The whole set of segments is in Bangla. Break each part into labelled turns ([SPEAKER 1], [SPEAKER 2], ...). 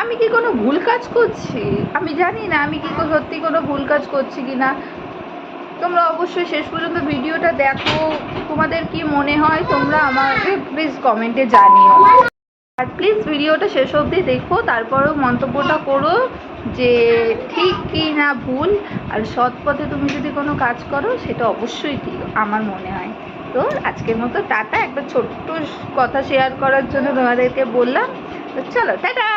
[SPEAKER 1] আমি কি কোনো ভুল কাজ করছি? আমি জানি না আমি কি সত্যি কোনো ভুল কাজ করছি কি না তোমরা অবশ্যই শেষ পর্যন্ত ভিডিওটা দেখো। তোমাদের কি মনে হয় তোমরা আমাকে প্লিজ কমেন্টে জানিও। আর প্লিজ ভিডিওটা শেষ অবধি দেখো, তারপরেও মন্তব্যটা করো যে ঠিক কি না ভুল। আর সৎ পথে তুমি যদি কোনো কাজ করো, সেটা অবশ্যই ঠিক আমার মনে হয়। তো আজকের মতো টাটা। একটা ছোট্ট কথা শেয়ার করার জন্য তোমাদেরকে বললাম। চলো, tata.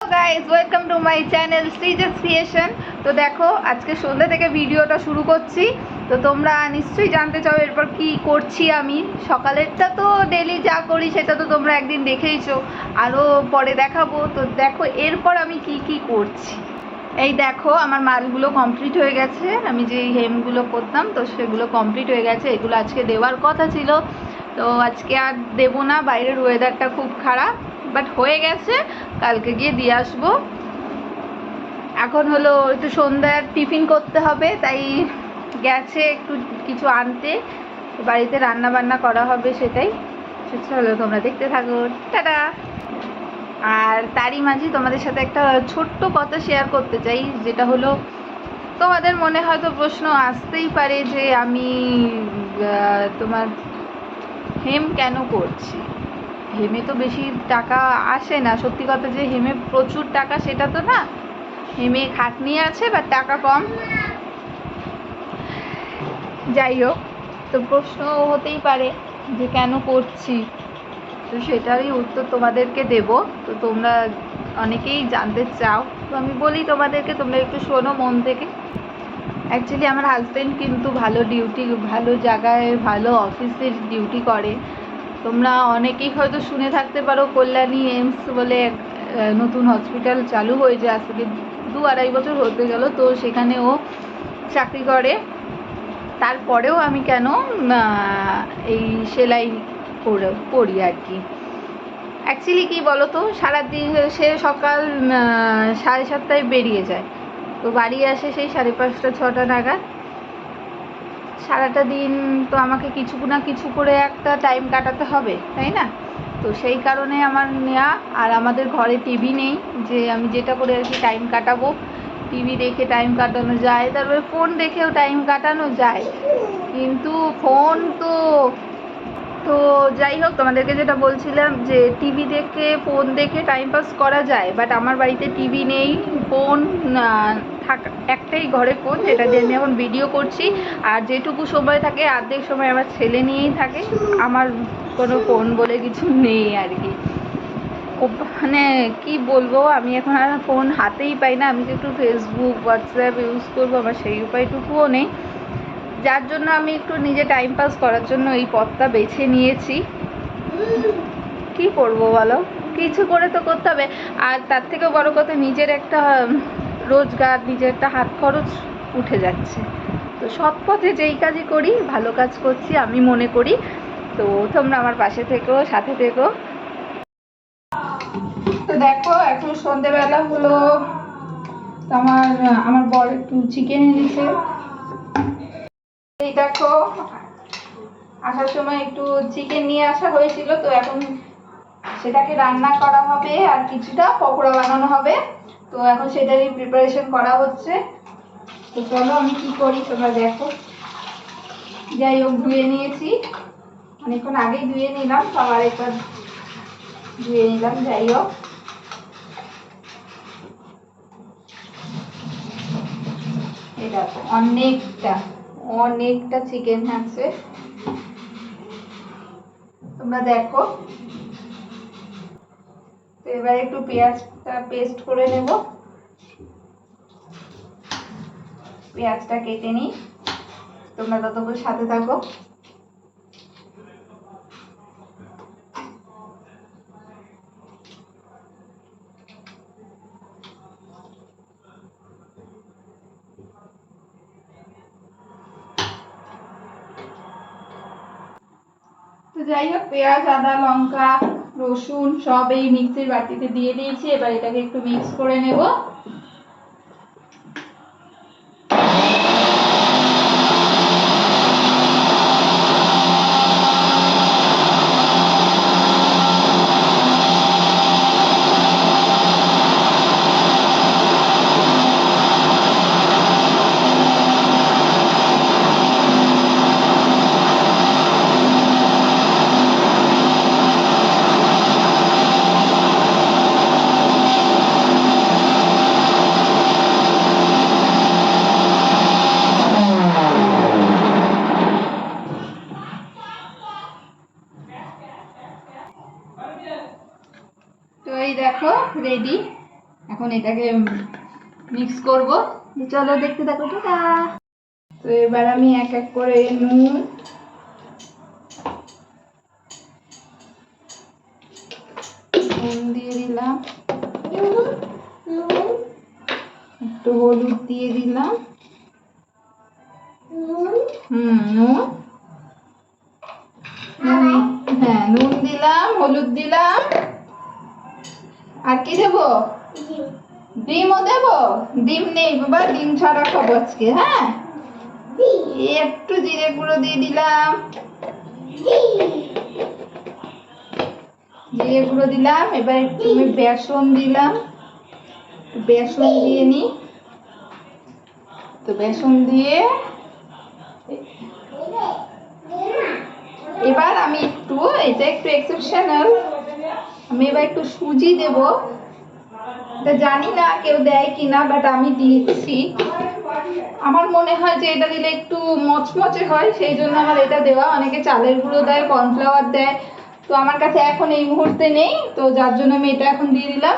[SPEAKER 1] Guys welcome to my channel Sreeja's creation তো দেখো, আজকে সন্ধ্যা থেকে ভিডিওটা শুরু করছি। তো তোমরা নিশ্চয়ই জানতে চাও এরপর কি করছি আমি। সকালেরটা তো ডেলি যা করি, সেটা তো তোমরা একদিন দেখেইছো। আরও পরে দেখাবো। তো দেখো, এরপর আমি কি কি করছি। এই দেখো, আমার মালগুলো কমপ্লিট হয়ে গেছে। আমি যে হেমগুলো করতাম, তো সেগুলো কমপ্লিট হয়ে গেছে। এগুলো আজকে দেওয়ার কথা ছিল। তো আজকে আর দেবো না, বাইরের ওয়েদারটা খুব খারাপ বাট হয়ে গেছে, কালকে গিয়ে দিয়ে আসব। এখন হলো একটু সন্ধ্যার টিফিন করতে হবে, তাই গেছে একটু কিছু আনতে, বাড়িতে রান্না বান্না করা হবে সেটাই। চলো তোমরা দেখতে থাকো, টাটা! আর তারই মাঝে তোমাদের সাথে একটা ছোট্ট কথা শেয়ার করতে চাই, যেটা হলো তোমাদের মনে হয়তো প্রশ্ন আসতেই পারে যে আমি তোমার হেম কেন করছি? হেমে তো বেশি টাকা আসে না। সত্যি কথা যে, হেমে প্রচুর টাকা সেটা তো না। হেমে খাটনি আছে বা টাকা কম। যাই হোক, তো প্রশ্ন হতেই পারে যে কেন করছি? তো সেটারই উত্তর তোমাদেরকে দেব। তো তোমরা অনেকেই জানতে চাও। তো আমি বলি তোমাদেরকে, তোমরা একটু শোনো মন থেকে। অ্যাকচুয়ালি আমার হাজব্যান্ড কিন্তু ভালো ডিউটি ভালো জায়গায়, ভালো অফিসের ডিউটি করে। তোমরা অনেকেই হয়তো শুনে থাকতে পারো, কল্যাণী এইমস বলে নতুন হসপিটাল চালু হয়েছে আজ থেকে দু আড়াই বছর হতে গেল, তো সেখানে ও চাকরি করে। তারপরেও আমি কেন এই সেলাই করি আর কি। অ্যাকচুয়ালি কি বলো তো সারাদিন সে সকাল সাড়ে সাতটায় বেরিয়ে যায়। তো বাড়ি আসে সেই সাড়ে পাঁচটা, ছটা নাগাদ। সারাটা দিন তো আমাকে কিছু না কিছু করে একটা টাইম কাটাতে হবে, তাই না? তো সেই কারণে আমার নেওয়া আর আমাদের ঘরে টিভি নেই, যে আমি যেটা করে আর কি টাইম কাটাবো। টিভি দেখে টাইম কাটানো যায়, তারপরে ফোন দেখেও টাইম কাটানো যায়। কিন্তু ফোন তো তো যাই হোক, তোমাদেরকে যেটা বলছিলাম যে টিভি দেখে ফোন দেখে টাইম পাস করা যায় বাট আমার বাড়িতে টিভি নেই ফোন থাকা, একটাই ঘরে ফোন যেটা দিয়ে আমি এখন ভিডিও করছি। আর যেটুকু সময় থাকে অর্ধেক সময় আমার ছেলে নিয়েই থাকে। আমার কোনো ফোন বলে কিছু নেই আর কি। মানে কি বলব, আমি এখন আর ফোন হাতেই পাই না। আমি যে একটু ফেসবুক হোয়াটসঅ্যাপ ইউজ করব, আমার সেই উপায়টুকুও নেই। যার জন্য আমি একটু নিজে টাইম পাস করার জন্য এই পথটা বেছে নিয়েছি। কি করব বলো? কিছু করে তো করতে হবে। আর তার থেকেও বড় কথা, নিজের একটা রোজগার, নিজের একটা হাত খরচ উঠে যাচ্ছে। তো সৎ পথে যেই কাজই করি, ভালো কাজ করছি আমি মনে করি। তো তোমরা আমার পাশে থেকো, সাথে থেকো। তো দেখো, এখন সন্ধেবেলা হলো। আমার আমার বর একটু চিকেন এনেছে। এই দেখো, আসার সময় একটু চিকেন নিয়ে আসা হয়েছিল। তো এখন সেটাকে রান্না করা হবে আর কিছুটা পকোড়া বানানো হবে। তো এখন সেটারই প্রিপারেশন করা হচ্ছে। তো চলো আমি কি করি তোমরা দেখো। যাই হোক, ধুয়ে নিয়েছি। অনেকক্ষণ আগেই ধুয়ে নিলাম আবার একবার ধুয়ে নিলাম, যাই হোক। দেখো, অনেকটা অনেকটা চিকেন আছে তোমরা দেখো। তো এবার একটু পেঁয়াজটা পেস্ট করে নেব। পেঁয়াজটা কেটে নিই। তোমরা ততক্ষণ সাথে থাকো। তো যাই হোক, পেঁয়াজ, আদা, লঙ্কা রসুন সব এই মিক্সির বাটিতে দিয়ে দিয়েছি এবার এটাকে একটু মিক্স করে নেব তো এই দেখো রেডি এখন এটাকে মিক্স করব। চলো দেখতে থাকো, টাটা। তো এবার আমি এক এক করে নুন নুন দিয়ে দিলাম। একটু হলুদ দিয়ে দিলাম। হ্যাঁ নুন দিলাম, হলুদ দিলাম। আর কি দেবো? ডিমও দেবো? ডিম নেই বাবা, ডিম ছাড়া খাব আজকে হ্যাঁ? একটু জিরে গুঁড়ো দিয়ে দিলাম। জিরে গুঁড়ো দিলাম, এবার একটু আমি বেসন দিলাম। বেসন দিয়ে নি। তো বেসন দিয়ে এবার আমি একটু, এটা একটু এক্সেপশনাল আমি এবার একটু সুজি দেব। এটা জানি না কেউ দেয় কিনা বাট আমি দিচ্ছি আমার মনে হয় যে এটা দিলে একটু মচমচে হয়, সেই জন্য আমার এটা দেওয়া। অনেকে চালের গুঁড়ো দেয় কর্নফ্লাওয়ার দেয়। তো আমার কাছে এখন এই মুহূর্তে নেই, তো যার জন্য আমি এটা এখন দিয়ে দিলাম।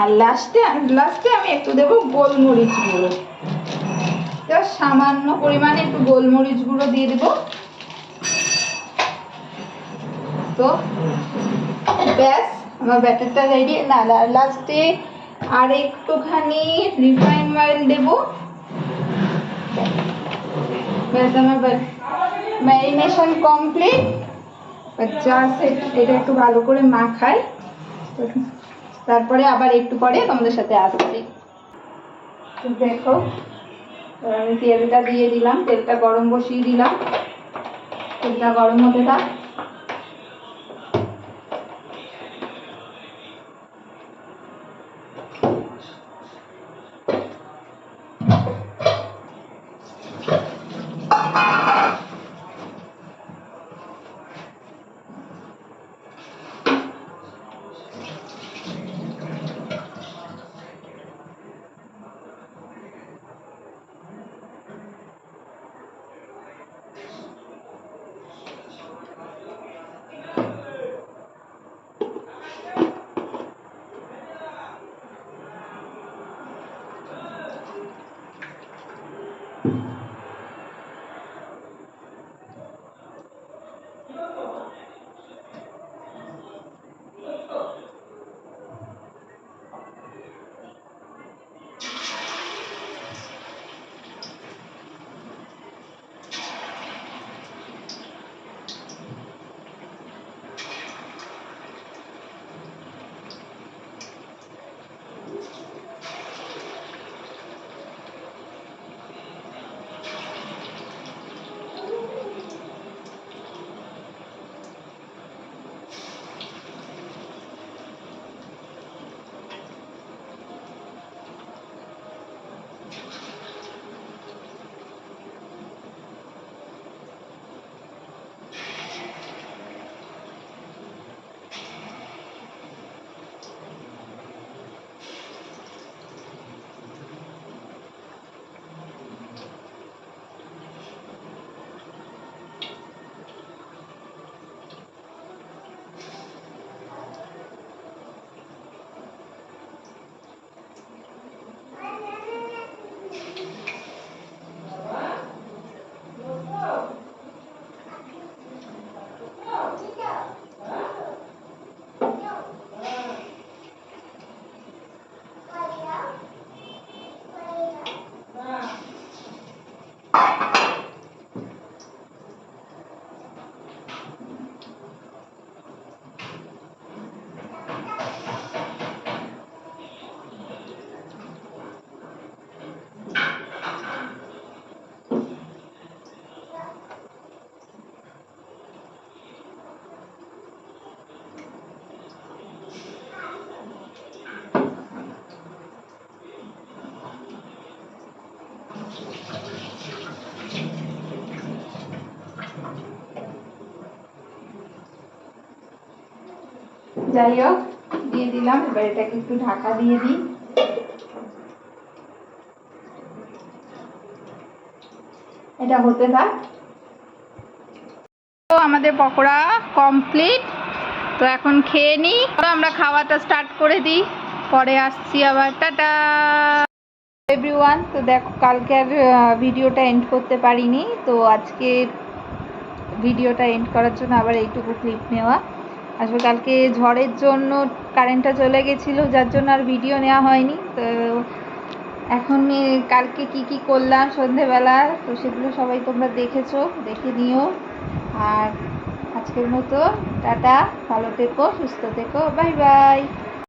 [SPEAKER 1] আর লাস্টে লাস্টে আমি একটু দেবো গোলমরিচ গুঁড়ো। জাস্ট সামান্য পরিমাণে একটু গোলমরিচ গুঁড়ো দিয়ে দেবো। তো ব্যাস, আমার ব্যাটারটা রেডি না লাস্টে আর একটুখানি রিফাইন অয়েল দেবো। ব্যাস, আমার ম্যারিনেশন কমপ্লিট জাস্ট এটা একটু ভালো করে মাখাই। তারপরে আবার একটু পরে তোমাদের সাথে আসছি। দেখো আমি তেলটা দিয়ে দিলাম তেলটা গরম বসিয়ে দিলাম। তেলটা গরম হতে থাক। Wow. যাই হোক, দিয়ে দিলাম। এবার এটাকে একটু ঢাকা দিয়ে দিই। এটা হতে থাক। আমাদের পকোড়া কমপ্লিট তো এখন খেয়ে নিই। আমরা খাওয়াটা স্টার্ট করে দিই। পরে আসছি আবার। টাটা! এভরিওয়ান তো দেখো, কালকে আর ভিডিওটা এন্ড করতে পারিনি। তো আজকে ভিডিওটা এন্ড করার জন্য আবার এইটুকু ক্লিপ নেওয়া। আসলে কালকে ঝড়ের জন্য কারেন্টটা চলে গেছিল, যার জন্য আর ভিডিও নেওয়া হয়নি। তো এখন কালকে কি কি করলাম সন্ধেবেলা, তো সেগুলো সবাই তোমরা দেখেছ, দেখে নিও। আর আজকের মতো, টাটা, ভালো থেকো, সুস্থ থেকো বাই বাই